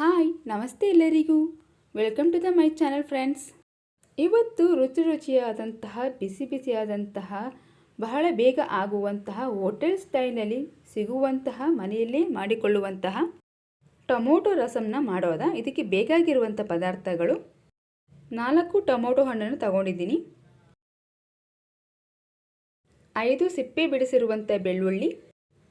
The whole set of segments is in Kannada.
ಹಾಯ್, ನಮಸ್ತೆ ಎಲ್ಲರಿಗೂ. Welcome to the my channel friends ಇವತ್ತು ರುಚಿ ರುಚಿಯಾದಂತಹ, ಬಿಸಿ ಬಿಸಿಯಾದಂತಹ, ಬಹಳ ಬೇಗ ಆಗುವಂತಹ, ಹೋಟೆಲ್ ಸ್ಟೈಲಲ್ಲಿ ಸಿಗುವಂತಹ, ಮನೆಯಲ್ಲೇ ಮಾಡಿಕೊಳ್ಳುವಂತಹ ಟೊಮೊಟೊ ರಸಮ್ನ ಮಾಡೋದ? ಇದಕ್ಕೆ ಬೇಕಾಗಿರುವಂಥ ಪದಾರ್ಥಗಳು. ನಾಲ್ಕು ಟೊಮೊಟೊ ಹಣ್ಣನ್ನು ತಗೊಂಡಿದ್ದೀನಿ. ಐದು ಸಿಪ್ಪೆ ಬಿಡಿಸಿರುವಂಥ ಬೆಳ್ಳುಳ್ಳಿ,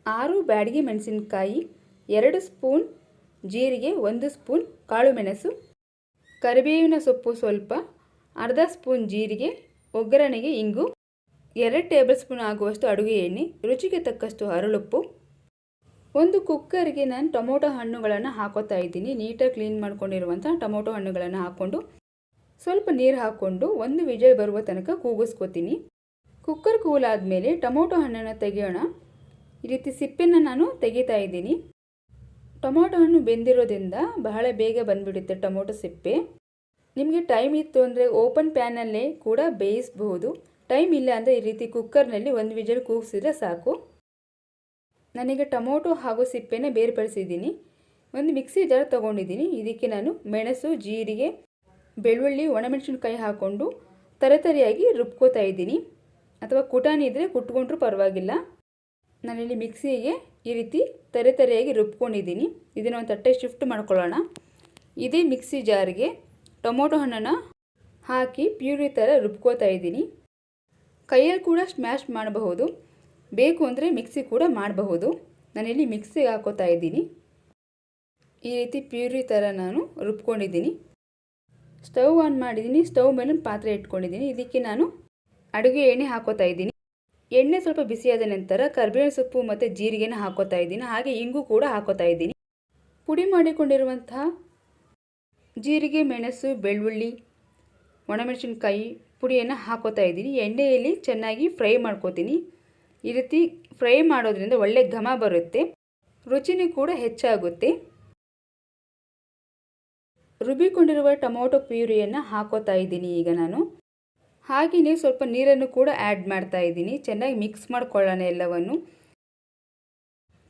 ಆರು ಬ್ಯಾಡಿಗೆ ಮೆಣಸಿನಕಾಯಿ, ಎರಡು ಸ್ಪೂನ್ ಜೀರಿಗೆ ಒಂದು ಸ್ಪೂನ್ ಕಾಳು ಮೆಣಸು, ಕರಿಬೇವಿನ ಸೊಪ್ಪು ಸ್ವಲ್ಪ, ಅರ್ಧ ಸ್ಪೂನ್ ಜೀರಿಗೆ, ಒಗ್ಗರಣೆಗೆ ಇಂಗು, ಎರಡು ಟೇಬಲ್ ಸ್ಪೂನ್ ಆಗುವಷ್ಟು ಅಡುಗೆ ಎಣ್ಣೆ, ರುಚಿಗೆ ತಕ್ಕಷ್ಟು ಹರಳುಪ್ಪು ಒಂದು ಕುಕ್ಕರ್ಗೆ ನಾನು ಟೊಮೊಟೊ ಹಣ್ಣುಗಳನ್ನು ಹಾಕೋತಾ ಇದ್ದೀನಿ. ನೀಟಾಗಿ ಕ್ಲೀನ್ ಮಾಡ್ಕೊಂಡಿರುವಂಥ ಟೊಮೊಟೊ ಹಣ್ಣುಗಳನ್ನು ಹಾಕ್ಕೊಂಡು ಸ್ವಲ್ಪ ನೀರು ಹಾಕ್ಕೊಂಡು ಒಂದು ವಿಜಲ್ ಬರುವ ತನಕ ಕೂಗಿಸ್ಕೊತೀನಿ. ಕುಕ್ಕರ್ ಕೂಲಾದಮೇಲೆ ಟೊಮೊಟೊ ಹಣ್ಣನ್ನು ತೆಗೆಯೋಣ. ಈ ರೀತಿ ಸಿಪ್ಪೆನ ನಾನು ತೆಗಿತಾ ಇದ್ದೀನಿ. ಟೊಮೊಟೊ ಹಣ್ಣು ಬೆಂದಿರೋದ್ರಿಂದ ಬಹಳ ಬೇಗ ಬಂದುಬಿಡುತ್ತೆ ಟೊಮೊಟೊ ಸಿಪ್ಪೆ. ನಿಮಗೆ ಟೈಮ್ ಇತ್ತು ಅಂದರೆ ಓಪನ್ ಪ್ಯಾನಲ್ಲೇ ಕೂಡ ಬೇಯಿಸಬಹುದು. ಟೈಮ್ ಇಲ್ಲ ಅಂದರೆ ಈ ರೀತಿ ಕುಕ್ಕರ್ನಲ್ಲಿ ಒಂದು ವಿಜಲ್ ಕೂಗಿಸಿದ್ರೆ ಸಾಕು. ನನಗೆ ಟೊಮೊಟೊ ಹಾಗೂ ಸಿಪ್ಪೆನ ಬೇರ್ಪಡಿಸಿದ್ದೀನಿ ಒಂದು ಮಿಕ್ಸಿ ಜಾರ್ ತೊಗೊಂಡಿದ್ದೀನಿ. ಇದಕ್ಕೆ ನಾನು ಮೆಣಸು, ಜೀರಿಗೆ, ಬೆಳ್ಳುಳ್ಳಿ ಒಣಮೆಣಸಿನಕಾಯಿ ಹಾಕ್ಕೊಂಡು ತರತರಿಯಾಗಿ ರುಬ್ಕೋತಾ ಇದ್ದೀನಿ. ಅಥವಾ ಕುಟಾಣಿ ಇದ್ದರೆ ಕುಟ್ಕೊಂಡ್ರೂ ಪರವಾಗಿಲ್ಲ. ನಾನಿಲ್ಲಿ ಮಿಕ್ಸಿಗೆ ಈ ರೀತಿ ತರೆ ತರೆಯಾಗಿ ರುಬ್ಕೊಂಡಿದ್ದೀನಿ. ಇದನ್ನು ಒಂದು ತಟ್ಟೆ ಶಿಫ್ಟ್ ಮಾಡ್ಕೊಳ್ಳೋಣ. ಇದೇ ಮಿಕ್ಸಿ ಜಾರ್ಗೆ ಟೊಮೊಟೊ ಹಣ್ಣನ್ನು ಹಾಕಿ ಪ್ಯೂರಿ ಥರ ರುಬ್ಕೋತಾ ಇದ್ದೀನಿ. ಕೈಯಲ್ಲಿ ಕೂಡ ಸ್ಮ್ಯಾಶ್ ಮಾಡಬಹುದು. ಬೇಕು ಅಂದರೆ ಮಿಕ್ಸಿ ಕೂಡ ಮಾಡಬಹುದು. ನಾನಿಲ್ಲಿ ಮಿಕ್ಸಿಗೆ ಹಾಕೋತಾ ಇದ್ದೀನಿ. ಈ ರೀತಿ ಪ್ಯೂರಿ ಥರ ನಾನು ರುಬ್ಕೊಂಡಿದ್ದೀನಿ. ಸ್ಟವ್ ಆನ್ ಮಾಡಿದ್ದೀನಿ. ಸ್ಟವ್ ಮೇಲೆ ಪಾತ್ರೆ ಇಟ್ಕೊಂಡಿದ್ದೀನಿ. ಇದಕ್ಕೆ ನಾನು ಅಡುಗೆ ಎಣ್ಣೆ ಹಾಕೋತಾ ಇದ್ದೀನಿ. ಎಣ್ಣೆ ಸ್ವಲ್ಪ ಬಿಸಿಯಾದ ನಂತರ ಕರ್ಬೇವಿನ ಸೊಪ್ಪು ಮತ್ತು ಜೀರಿಗೆನ ಹಾಕೋತಾ ಇದ್ದೀನಿ. ಹಾಗೆ ಇಂಗು ಕೂಡ ಹಾಕೋತಾ ಇದ್ದೀನಿ. ಪುಡಿ ಮಾಡಿಕೊಂಡಿರುವಂತಹ ಜೀರಿಗೆ, ಮೆಣಸು, ಬೆಳ್ಳುಳ್ಳಿ, ಒಣಮೆಣಸಿನ್ಕಾಯಿ ಪುಡಿಯನ್ನು ಹಾಕೋತಾ ಇದ್ದೀನಿ. ಎಣ್ಣೆಯಲ್ಲಿ ಚೆನ್ನಾಗಿ ಫ್ರೈ ಮಾಡ್ಕೋತೀನಿ. ಈ ರೀತಿ ಫ್ರೈ ಮಾಡೋದ್ರಿಂದ ಒಳ್ಳೆ ಘಮ ಬರುತ್ತೆ. ರುಚಿನೂ ಕೂಡ ಹೆಚ್ಚಾಗುತ್ತೆ. ರುಬ್ಬಿಕೊಂಡಿರುವ ಟೊಮೊಟೊ ಪ್ಯೂರಿಯನ್ನು ಹಾಕೋತಾ ಇದ್ದೀನಿ ಈಗ ನಾನು. ಹಾಗೆಯೇ ಸ್ವಲ್ಪ ನೀರನ್ನು ಕೂಡ ಆ್ಯಡ್ ಮಾಡ್ತಾ ಇದ್ದೀನಿ. ಚೆನ್ನಾಗಿ ಮಿಕ್ಸ್ ಮಾಡ್ಕೊಳ್ಳೋಣ ಎಲ್ಲವನ್ನು.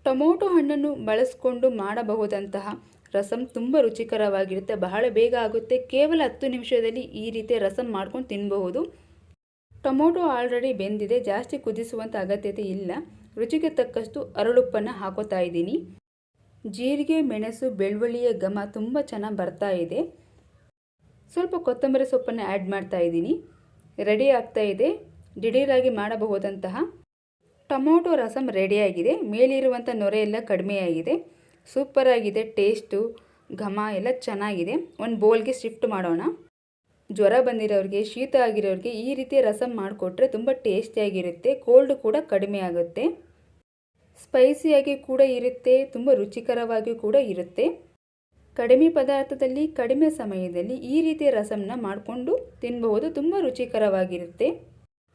ಟೊಮೊಟೊ ಹಣ್ಣನ್ನು ಬಳಸ್ಕೊಂಡು ಮಾಡಬಹುದಂತಹ ರಸಂ ತುಂಬ ರುಚಿಕರವಾಗಿರುತ್ತೆ. ಬಹಳ ಬೇಗ ಆಗುತ್ತೆ. ಕೇವಲ ಹತ್ತು ನಿಮಿಷದಲ್ಲಿ ಈ ರೀತಿ ರಸಂ ಮಾಡ್ಕೊಂಡು ತಿನ್ನಬಹುದು ಟೊಮೊಟೊ ಆಲ್ರೆಡಿ ಬೆಂದಿದೆ. ಜಾಸ್ತಿ ಕುದಿಸುವಂಥ ಅಗತ್ಯತೆ ಇಲ್ಲ. ರುಚಿಗೆ ತಕ್ಕಷ್ಟು ಅರಳುಪ್ಪನ್ನು ಹಾಕೋತಾ ಇದ್ದೀನಿ. ಜೀರಿಗೆ, ಮೆಣಸು, ಬೆಳ್ಳುಳ್ಳಿಯ ಘಮ ತುಂಬ ಚೆನ್ನಾಗಿ ಬರ್ತಾ ಇದೆ. ಸ್ವಲ್ಪ ಕೊತ್ತಂಬರಿ ಸೊಪ್ಪನ್ನು ಆ್ಯಡ್ ಮಾಡ್ತಾ ಇದ್ದೀನಿ. ರೆಡಿ ಆಗ್ತಾ ಇದೆ. ದಿಢೀರಾಗಿ ಮಾಡಬಹುದಂತಹ ಟೊಮೊಟೊ ರಸಂ ರೆಡಿಯಾಗಿದೆ ಮೇಲಿರುವಂಥ ನೊರೆ ಎಲ್ಲ ಕಡಿಮೆಯಾಗಿದೆ ಸೂಪರಾಗಿದೆ ಟೇಸ್ಟು, ಘಮ ಎಲ್ಲ ಚೆನ್ನಾಗಿದೆ. ಒಂದು ಬೋಲ್ಗೆ ಶಿಫ್ಟ್ ಮಾಡೋಣ. ಜ್ವರ ಬಂದಿರೋರಿಗೆ, ಶೀತ ಆಗಿರೋರಿಗೆ ಈ ರೀತಿ ರಸಮ್ ಮಾಡಿಕೊಟ್ರೆ ತುಂಬ ಟೇಸ್ಟಿಯಾಗಿರುತ್ತೆ ಕೋಲ್ಡ್ ಕೂಡ ಕಡಿಮೆ ಆಗುತ್ತೆ. ಸ್ಪೈಸಿಯಾಗಿ ಕೂಡ ಇರುತ್ತೆ. ತುಂಬ ರುಚಿಕರವಾಗಿಯೂ ಕೂಡ ಇರುತ್ತೆ. ಕಡಿಮೆ ಪದಾರ್ಥದಲ್ಲಿ, ಕಡಿಮೆ ಸಮಯದಲ್ಲಿ ಈ ರೀತಿಯ ರಸಮ್ನ ಮಾಡಿಕೊಂಡು ತಿನ್ನಬಹುದು ತುಂಬ ರುಚಿಕರವಾಗಿರುತ್ತೆ.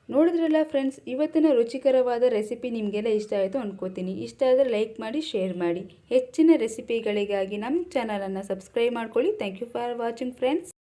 ನೋಡಿದ್ರಲ್ಲ ಫ್ರೆಂಡ್ಸ್ ಇವತ್ತಿನ ರುಚಿಕರವಾದ ರೆಸಿಪಿ ನಿಮಗೆಲ್ಲ ಇಷ್ಟ ಆಯಿತು ಅಂದ್ಕೋತೀನಿ ಇಷ್ಟ ಆದರೆ ಲೈಕ್ ಮಾಡಿ ಶೇರ್ ಮಾಡಿ. ಹೆಚ್ಚಿನ ರೆಸಿಪಿಗಳಿಗಾಗಿ ನಮ್ಮ ಚಾನಲನ್ನು ಸಬ್ಸ್ಕ್ರೈಬ್ ಮಾಡ್ಕೊಳ್ಳಿ. Thank you for watching friends